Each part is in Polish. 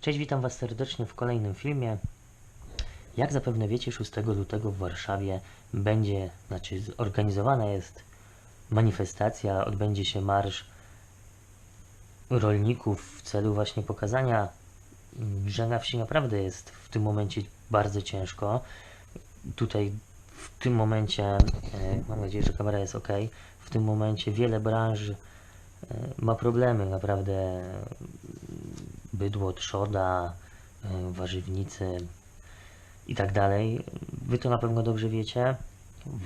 Cześć, witam Was serdecznie w kolejnym filmie. Jak zapewne wiecie, 6 lutego w Warszawie będzie, znaczy organizowana jest manifestacja, odbędzie się marsz rolników w celu właśnie pokazania, że na wsi naprawdę jest w tym momencie bardzo ciężko. Tutaj w tym momencie, e, mam nadzieję, że kamera jest ok, w tym momencie wiele branż e, ma problemy, naprawdę bydło, trzoda, e, warzywnicy i tak dalej. Wy to na pewno dobrze wiecie.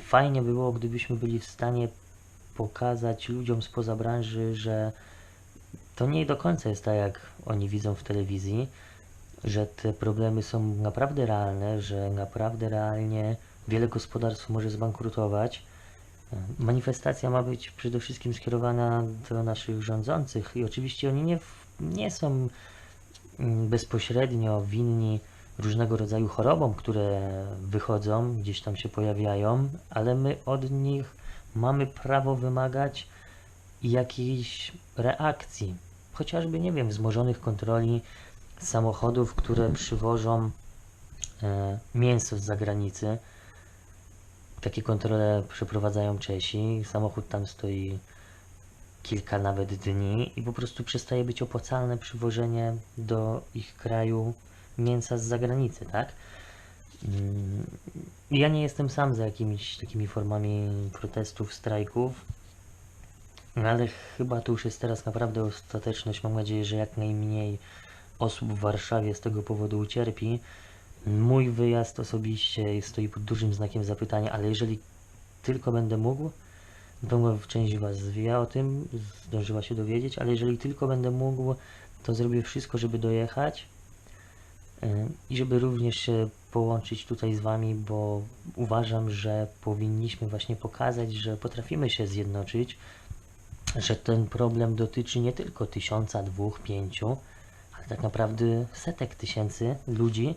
Fajnie było, gdybyśmy byli w stanie pokazać ludziom spoza branży, że to nie do końca jest tak, jak oni widzą w telewizji, że te problemy są naprawdę realne, że naprawdę realnie wiele gospodarstw może zbankrutować. Manifestacja ma być przede wszystkim skierowana do naszych rządzących i oczywiście oni nie, nie są bezpośrednio winni różnego rodzaju chorobom, które wychodzą, gdzieś tam się pojawiają, ale my od nich mamy prawo wymagać jakiejś reakcji. Chociażby, nie wiem, wzmożonych kontroli samochodów, które przywożą e, mięso z zagranicy. Takie kontrole przeprowadzają Czesi. Samochód tam stoi kilka nawet dni i po prostu przestaje być opłacalne przywożenie do ich kraju mięsa z zagranicy, tak? Mm, Ja nie jestem sam za jakimiś takimi formami protestów, strajków, ale chyba to już jest teraz naprawdę ostateczność. Mam nadzieję, że jak najmniej osób w Warszawie z tego powodu ucierpi. Mój wyjazd osobiście stoi pod dużym znakiem zapytania, ale jeżeli tylko będę mógł, pewno część Was wie o tym, zdążyła się dowiedzieć, ale jeżeli tylko będę mógł, to zrobię wszystko, żeby dojechać yy, i żeby również się połączyć tutaj z Wami, bo uważam, że powinniśmy właśnie pokazać, że potrafimy się zjednoczyć, że ten problem dotyczy nie tylko tysiąca, dwóch, pięciu, ale tak naprawdę setek tysięcy ludzi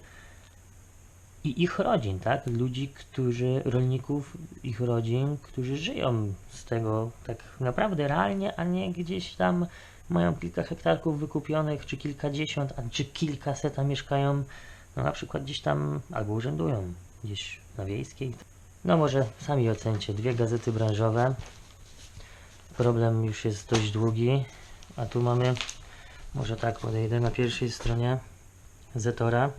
i ich rodzin, tak? Ludzi, którzy, rolników, ich rodzin, którzy żyją z tego tak naprawdę realnie, a nie gdzieś tam mają kilka hektarków wykupionych, czy kilkadziesiąt, a czy kilkaset, a mieszkają no na przykład gdzieś tam albo urzędują gdzieś na wiejskiej. No może sami ocencie, dwie gazety branżowe. Problem już jest dość długi, a tu mamy, może tak podejdę na pierwszej stronie Zetora.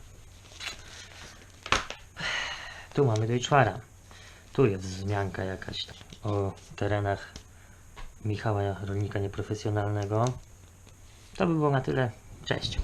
Tu mamy Deutschwara. Tu jest wzmianka jakaś o terenach Michała Rolnika Nieprofesjonalnego. To by było na tyle. Cześć.